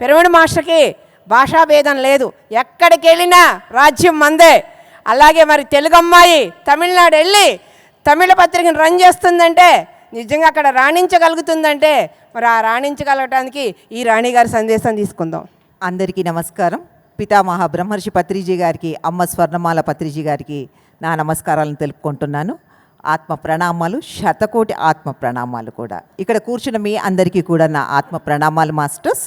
Pyramid మాస్టర్కి భాషా భేదం లేదు. ఎక్కడికి వెళ్ళినా రాజ్యం మందే. అలాగే మరి తెలుగు అమ్మాయి తమిళనాడు వెళ్ళి తమిళ పత్రికను రన్ చేస్తుందంటే నిజంగా అక్కడ రాణించగలుగుతుందంటే మరి ఆ రాణించగలగటానికి ఈ రాణి గారి సందేశం తీసుకుందాం. అందరికీ నమస్కారం. పితామహ బ్రహ్మర్షి పత్రిజీ గారికి అమ్మ స్వర్ణమాల పత్రిజీ గారికి నా నమస్కారాలను తెలుపుకుంటున్నాను. ఆత్మ ప్రణామాలు శతకోటి ఆత్మ ప్రణామాలు కూడా. ఇక్కడ కూర్చున్న మీ అందరికీ కూడా నా ఆత్మ ప్రణామాలు మాస్టర్స్.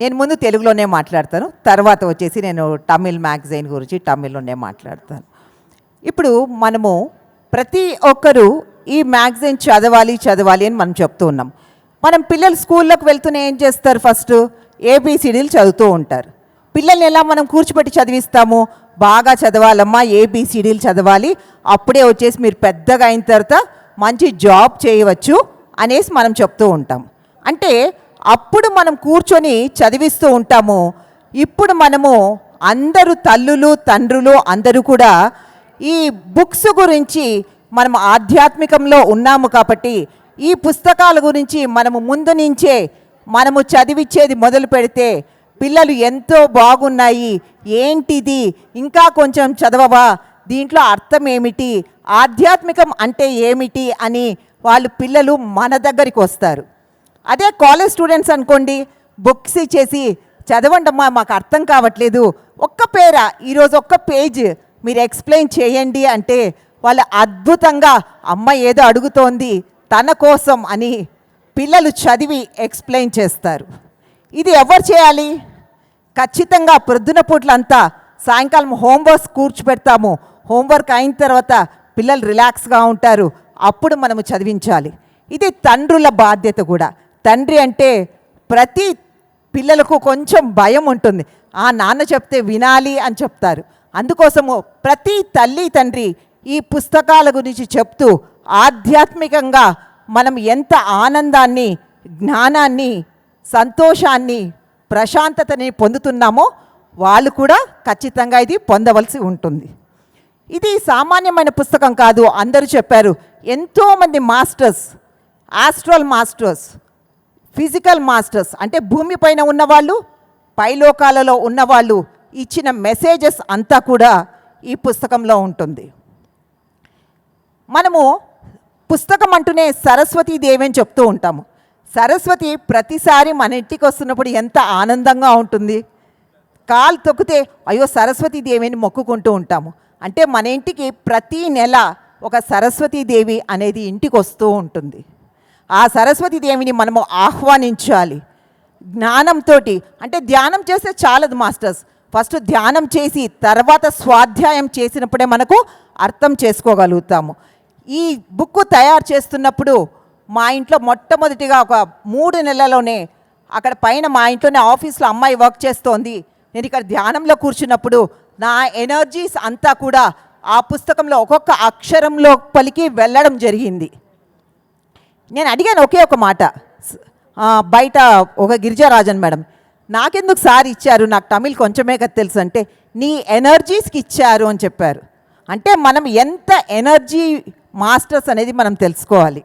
నేను ముందు తెలుగులోనే మాట్లాడతాను. తర్వాత వచ్చేసి నేను తమిళ్ మ్యాగజైన్ గురించి తమిళ్ళోనే మాట్లాడతాను. ఇప్పుడు మనము ప్రతి ఒక్కరూ ఈ మ్యాగజైన్ చదవాలి చదవాలి అని మనం చెప్తూ ఉన్నాం. మనం పిల్లలు స్కూల్లోకి వెళ్తూనే ఏం చేస్తారు ఫస్ట్? ఏబిసిడీలు చదువుతూ ఉంటారు. పిల్లల్ని ఎలా మనం కూర్చోబెట్టి చదివిస్తాము? బాగా చదవాలమ్మా ఏబిసిడీలు చదవాలి. అప్పుడే వచ్చేసి మీరు పెద్దగా అయిన తర్వాత మంచి జాబ్ చేయవచ్చు అనేసి మనం చెప్తూ ఉంటాం. అంటే అప్పుడు మనం కూర్చొని చదివిస్తూ ఉంటాము. ఇప్పుడు మనము అందరూ తల్లులు తండ్రులు అందరూ కూడా ఈ బుక్స్ గురించి మనం ఆధ్యాత్మికంలో ఉన్నాము కాబట్టి ఈ పుస్తకాల గురించి మనము ముందు నుంచే మనము చదివిచ్చేది మొదలు పెడితే పిల్లలు ఎంతో బాగున్నాయి. ఏంటిది? ఇంకా కొంచెం చదవవా? దీంట్లో అర్థం ఏమిటి? ఆధ్యాత్మికం అంటే ఏమిటి? అని వాళ్ళు పిల్లలు మన దగ్గరికి వస్తారు. అదే కాలేజ్ స్టూడెంట్స్ అనుకోండి బుక్స్ ఇచ్చేసి చదవండమ్మా మాకు అర్థం కావట్లేదు. ఒక్క పేర ఈరోజు ఒక్క పేజ్ మీరు ఎక్స్ప్లెయిన్ చేయండి అంటే వాళ్ళు అద్భుతంగా అమ్మ ఏదో అడుగుతోంది తన కోసం అని పిల్లలు చదివి ఎక్స్ప్లెయిన్ చేస్తారు. ఇది ఎవరు చేయాలి? ఖచ్చితంగా ప్రొద్దున పూట్లంతా సాయంకాలం హోంవర్క్స్ కూర్చోపెడతాము హోంవర్క్ అయిన తర్వాత పిల్లలు రిలాక్స్గా ఉంటారు. అప్పుడు మనము చదివించాలి. ఇది తండ్రుల బాధ్యత కూడా. తండ్రి అంటే ప్రతి పిల్లలకు కొంచెం భయం ఉంటుంది. ఆ నాన్న చెప్తే వినాలి అని చెప్తారు. అందుకోసము ప్రతి తల్లి తండ్రి ఈ పుస్తకాల గురించి చెప్తూ ఆధ్యాత్మికంగా మనం ఎంత ఆనందాన్ని జ్ఞానాన్ని సంతోషాన్ని ప్రశాంతతని పొందుతున్నామో వాళ్ళు కూడా ఖచ్చితంగా ఇది పొందవలసి ఉంటుంది. ఇది సామాన్యమైన పుస్తకం కాదు. అందరూ చెప్పారు ఎంతోమంది masters astral masters physical masters అంటే భూమిపైన ఉన్నవాళ్ళు పైలోకాలలో ఉన్నవాళ్ళు ఇచ్చిన మెసేజెస్ అంతా కూడా ఈ పుస్తకంలో ఉంటుంది. మనము పుస్తకం అంటూనే సరస్వతి దేవి అని చెప్తూ ఉంటాము. సరస్వతి ప్రతిసారి మన ఇంటికి వస్తున్నప్పుడు ఎంత ఆనందంగా ఉంటుంది. కాలు తొక్కితే అయ్యో సరస్వతి దేవిని మొక్కుకుంటూ ఉంటాము. అంటే మన ఇంటికి ప్రతి నెల ఒక సరస్వతీదేవి అనేది ఇంటికి వస్తూ ఉంటుంది. ఆ సరస్వతి దేవిని మనము ఆహ్వానించాలి. జ్ఞానంతో అంటే ధ్యానం చేస్తే చాలదు మాస్టర్స్. ఫస్ట్ ధ్యానం చేసి తర్వాత స్వాధ్యాయం చేసినప్పుడే మనకు అర్థం చేసుకోగలుగుతాము. ఈ బుక్ తయారు చేస్తున్నప్పుడు మా ఇంట్లో మొట్టమొదటిగా ఒక మూడు నెలలోనే అక్కడ పైన మా ఇంట్లోనే ఆఫీస్లో అమ్మాయి వర్క్ చేస్తోంది. నేను ఇక్కడ ధ్యానంలో కూర్చున్నప్పుడు నా ఎనర్జీస్ అంతా కూడా ఆ పుస్తకంలో ఒక్కొక్క అక్షరంలో పలికి వెళ్ళడం జరిగింది. నేను అడిగాను ఒకే ఒక మాట. బయట ఒక గిరిజారాజన్ మేడం నాకెందుకు సార్ ఇచ్చారు? నాకు తమిళ్ కొంచెమే కదా తెలుసు. అంటే నీ ఎనర్జీస్కి ఇచ్చారు అని చెప్పారు. అంటే మనం ఎంత ఎనర్జీ మాస్టర్స్ అనేది మనం తెలుసుకోవాలి.